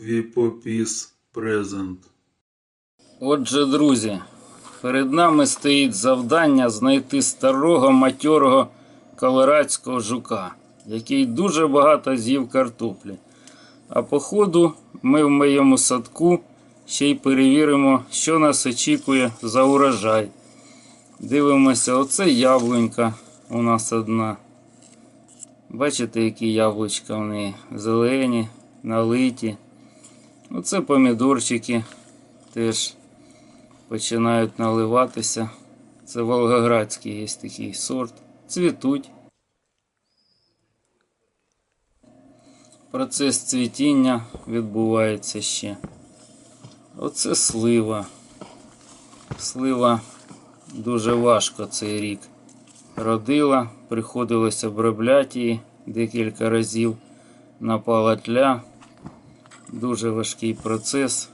Віпопіс презент. Отже, друзі, перед нами стоїть завдання знайти старого матьорого колорадського жука, який дуже багато з'їв картоплі. А по ходу ми в моєму садку ще й перевіримо, що нас очікує за урожай. Дивимося, оце яблунька у нас одна. Бачите, які яблучка в неї зелені, налиті. Оце помідорчики теж починають наливатися. Це Волгоградський є такий сорт. Цвітуть. Процес цвітіння відбувається ще. Оце слива. Слива дуже важко цей рік. Родила, приходилось обробляти її декілька разів. Напала тля. Дуже важкий процес.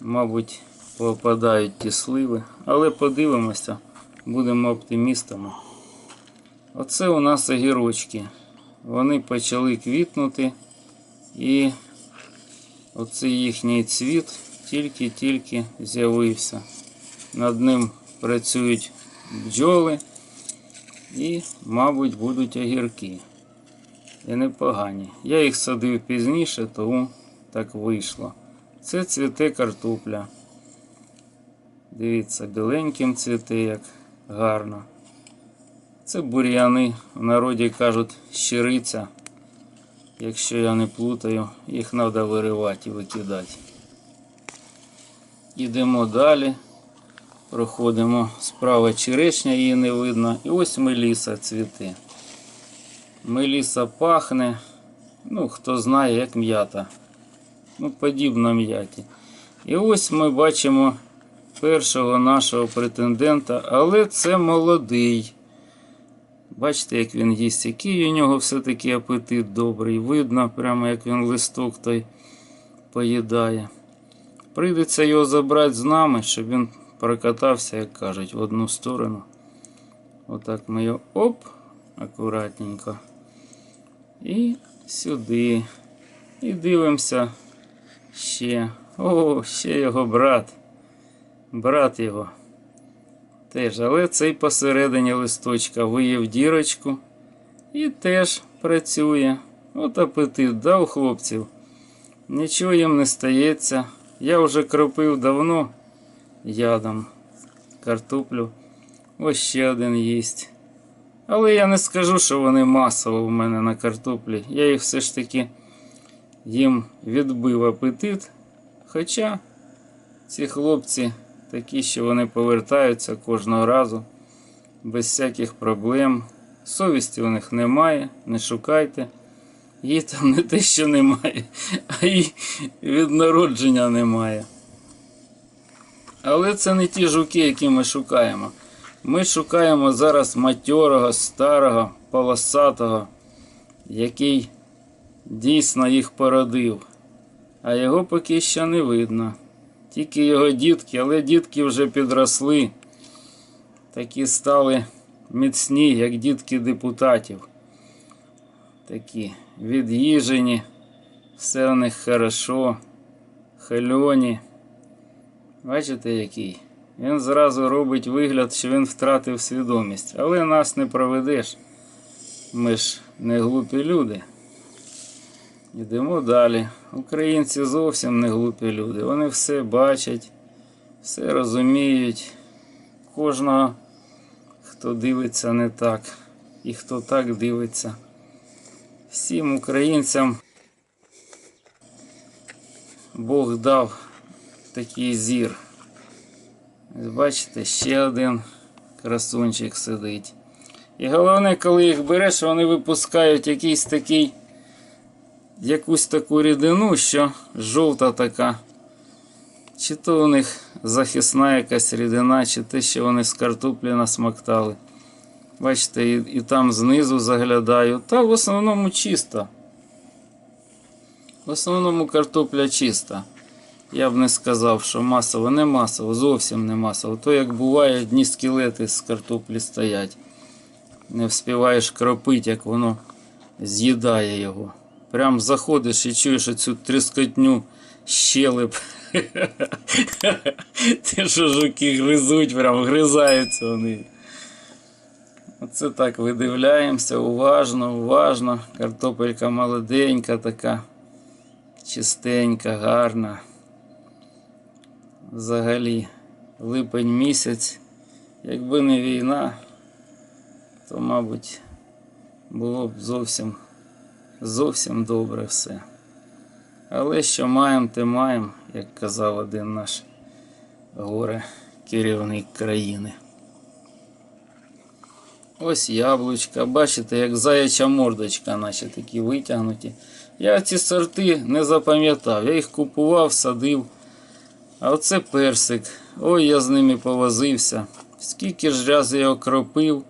Мабуть, попадають ті сливи, але подивимося, будемо оптимістами. Оце у нас огірочки. Вони почали квітнути, і оцей їхній цвіт тільки-тільки з'явився. Над ним працюють бджоли і, мабуть, будуть огірки. І непогані. Я їх садив пізніше, тому так вийшло. Це цвіте картопля. Дивіться, біленьким цвіте, як гарно. Це бур'яни, в народі кажуть щириця. Якщо я не плутаю, їх треба виривати і викидати. Йдемо далі. Проходимо справа черешня, її не видно. І ось меліса цвіте. Меліса пахне, ну хто знає, як м'ята. Ну, подібно м'яті. І ось ми бачимо першого нашого претендента, але це молодий. Бачите, як він їсть, який у нього все-таки апетит добрий. Видно, прямо як він листок той поїдає. Прийдеться його забрати з нами, щоб він прокатався, як кажуть, в одну сторону. Отак ми його оп, акуратненько. І сюди. І дивимося ще. О, ще його брат. Брат його. Теж, але цей посередині листочка виїв дірочку і теж працює. От апетит дав хлопців. Нічого їм не стається. Я вже кропив давно ядом картоплю. Ось ще один їсть. Але я не скажу, що вони масово в мене на картоплі. Я їх все ж таки їм відбив апетит. Хоча ці хлопці такі, що вони повертаються кожного разу без всяких проблем. Совісті у них немає, не шукайте. Її там не те, що немає, а й від народження немає. Але це не ті жуки, які ми шукаємо. Ми шукаємо зараз матьорого, старого, полосатого, який дійсно їх породив. А його поки що не видно. Тільки його дітки, але дітки вже підросли. Такі стали міцні, як дітки депутатів. Такі від'їжені, все у них хорошо, хальоні. Бачите, який? Він зразу робить вигляд, що він втратив свідомість. Але нас не проведеш. Ми ж не глупі люди. Йдемо далі. Українці зовсім не глупі люди. Вони все бачать, все розуміють. Кожного, хто дивиться не так, і хто так дивиться. Всім українцям Бог дав такий зір. Бачите, ще один красунчик сидить. І головне, коли їх береш, вони випускають якийсь такий якусь таку рідину, що жовта така. Чи то у них захисна якась рідина, чи те, що вони з картоплі насмоктали. Бачите, і, і там знизу заглядаю. Та в основному чисто. В основному картопля чиста. Я б не сказав, що масово, не масово, зовсім не масово. То як буває, одні скелети з картоплі стоять. Не вспіваєш кропити, як воно з'їдає його Прям заходиш і чуєш оцю тріскотню щелеп. Ті, що жуки гризуть, прям гризаються вони. Оце так видивляємося, уважно, уважно. Картопелька молоденька така, чистенька, гарна. Взагалі, липень місяць. Якби не війна, то, мабуть, було б зовсім, зовсім добре все. Але що маємо, те маємо, як казав один наш горе керівник країни. Ось яблучка. Бачите, як заяча мордочка, наче такі витягнуті. Я ці сорти не запам'ятав. Я їх купував, садив. А оце персик. Ой, я з ними повозився. Скільки ж раз я його кропив,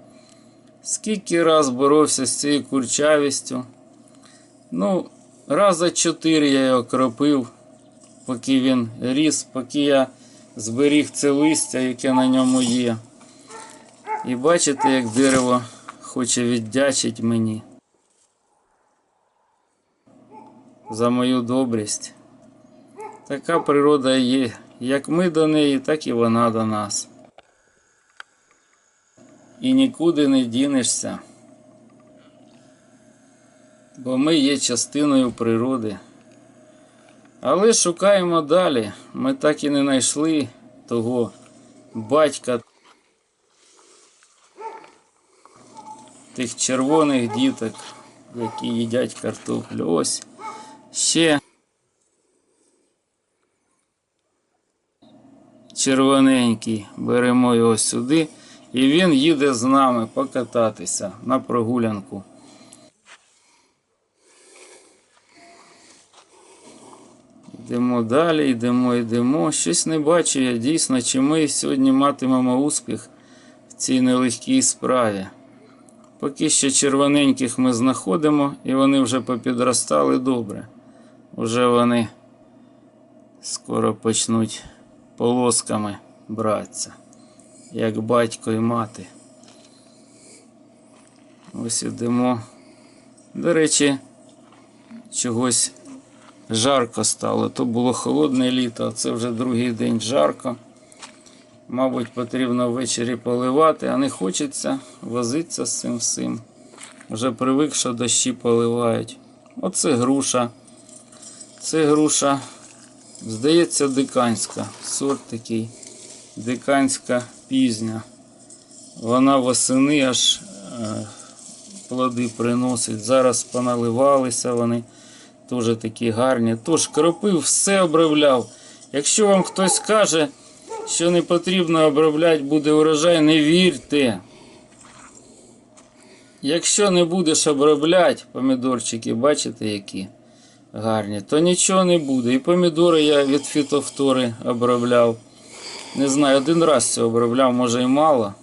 скільки раз боровся з цією курчавістю. Ну, раза чотири я його кропив, поки він ріс, поки я зберіг це листя, яке на ньому є. І бачите, як дерево хоче віддячить мені за мою добрість. Така природа є. Як ми до неї, так і вона до нас. І нікуди не дінешся. Бо ми є частиною природи. Але шукаємо далі. Ми так і не знайшли того батька. Тих червоних діток, які їдять картоплю. Ось ще червоненький. Беремо його сюди. І він їде з нами покататися на прогулянку. Йдемо далі, йдемо, йдемо. Щось не бачу я дійсно, чи ми сьогодні матимемо успіх в цій нелегкій справі. Поки що червоненьких ми знаходимо, і вони вже попідростали добре. Уже вони скоро почнуть полосками братися, як батько і мати. Ось ідемо. До речі, чогось жарко стало. То було холодне літо, а це вже другий день жарко. Мабуть, потрібно ввечері поливати, а не хочеться возитися з цим всім. Вже привик, що дощі поливають. Оце груша. Це груша, здається, диканська. Сорт такий. Диканська пізня. Вона восени аж е, плоди приносить. Зараз поналивалися вони. Теж такі гарні. Тож кропив, все обробляв. Якщо вам хтось каже, що не потрібно обробляти, буде урожай, не вірте. Якщо не будеш обробляти помідорчики, бачите які гарні, то нічого не буде. І помідори я від фітофтори обробляв. Не знаю, один раз це обробляв, може і мало.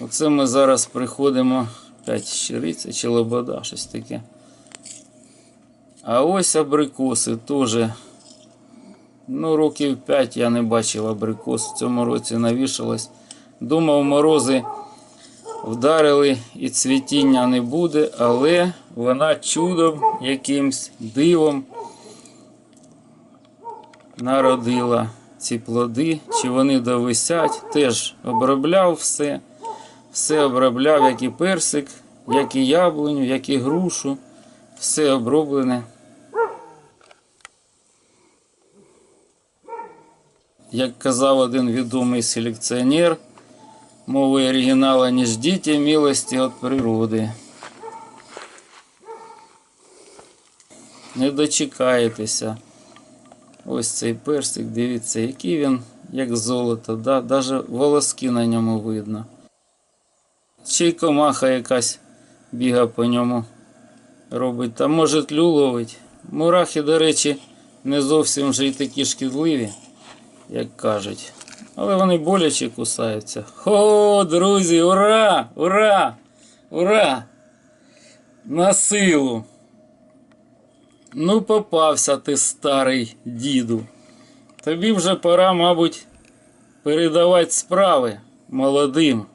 Оце ми зараз приходимо. Опять щириця чи лобода, щось таке. А ось абрикоси теж. Ну, років 5 я не бачив абрикос. В цьому році навішалось. Думав, морози вдарили і цвітіння не буде, але вона чудом якимсь дивом народила ці плоди. Чи вони довисять, теж обробляв все. Все обробляв, як і персик, як і яблуню, як і грушу. Все оброблене. Як казав один відомий селекціонер мови оригінала, не ждіть милості від природи. Не дочекаєтеся. Ось цей персик, дивіться, який він, як золото, да? навіть волоски на ньому видно. Ще й комаха якась біга по ньому робить. Та може тлю ловить. Мурахи, до речі, не зовсім вже й такі шкідливі, як кажуть. Але вони боляче кусаються. О, друзі, ура! Ура! Ура! На силу! Ну, попався ти, старий діду. Тобі вже пора, мабуть, передавати справи молодим.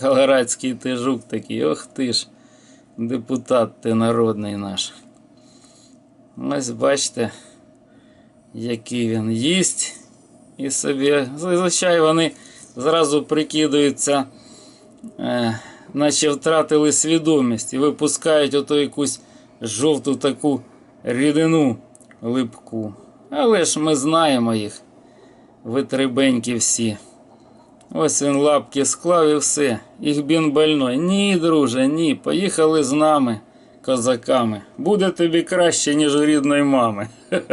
Каларадський ти жук такий, ох ти ж. депутат ти народний наш. Ось бачите, який він їсть. І собі, зазвичай вони зразу прикидаються, е, наче втратили свідомість і випускають ото якусь жовту таку рідину липку. Але ж ми знаємо їх, витребенькі всі. Ось він лапки склав і все. Їх бін больной. Ні, друже, ні. Поїхали з нами, козаками. Буде тобі краще, ніж у рідної мами.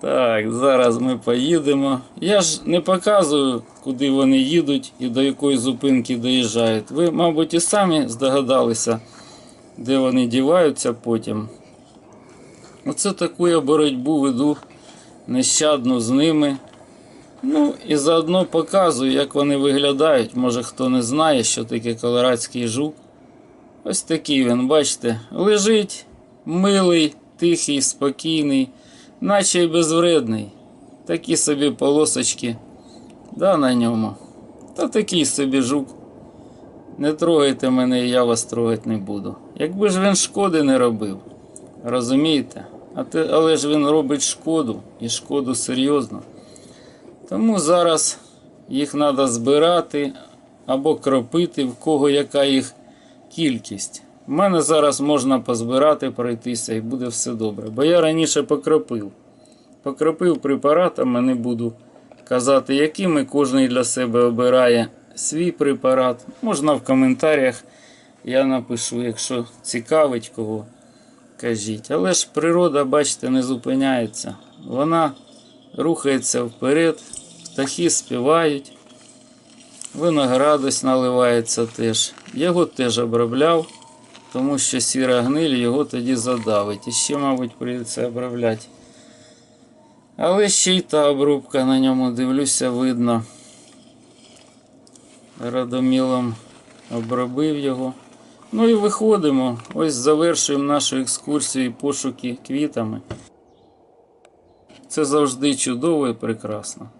Так, зараз ми поїдемо. Я ж не показую, куди вони їдуть і до якої зупинки доїжджають. Ви, мабуть, і самі здогадалися, де вони діваються потім. Оце таку я боротьбу веду нещадно з ними. Ну і заодно показую, як вони виглядають. Може хто не знає, що таке колорадський жук. Ось такий він, бачите, лежить, милий, тихий, спокійний, наче й безвредний. Такі собі полосочки да, на ньому. Та такий собі жук. Не трогайте мене, я вас трогати не буду. Якби ж він шкоди не робив, розумієте? А те, але ж він робить шкоду і шкоду серйозно. Тому зараз їх треба збирати або кропити, в кого яка їх кількість. У мене зараз можна позбирати, пройтися і буде все добре. Бо я раніше покропив. Покропив препаратами, не буду казати, якими кожен для себе обирає свій препарат. Можна в коментарях. Я напишу, якщо цікавить кого, кажіть. Але ж природа, бачите, не зупиняється. Вона рухається вперед, птахи співають, виноград ось наливається теж. Його теж обробляв, тому що сіра гниль його тоді задавить. І ще, мабуть, прийдеться обробляти. Але ще й та обробка на ньому, дивлюся, видно. Радомілом обробив його. Ну і виходимо. Ось завершуємо нашу екскурсію і пошуки квітами. Це завжди чудово і прекрасно.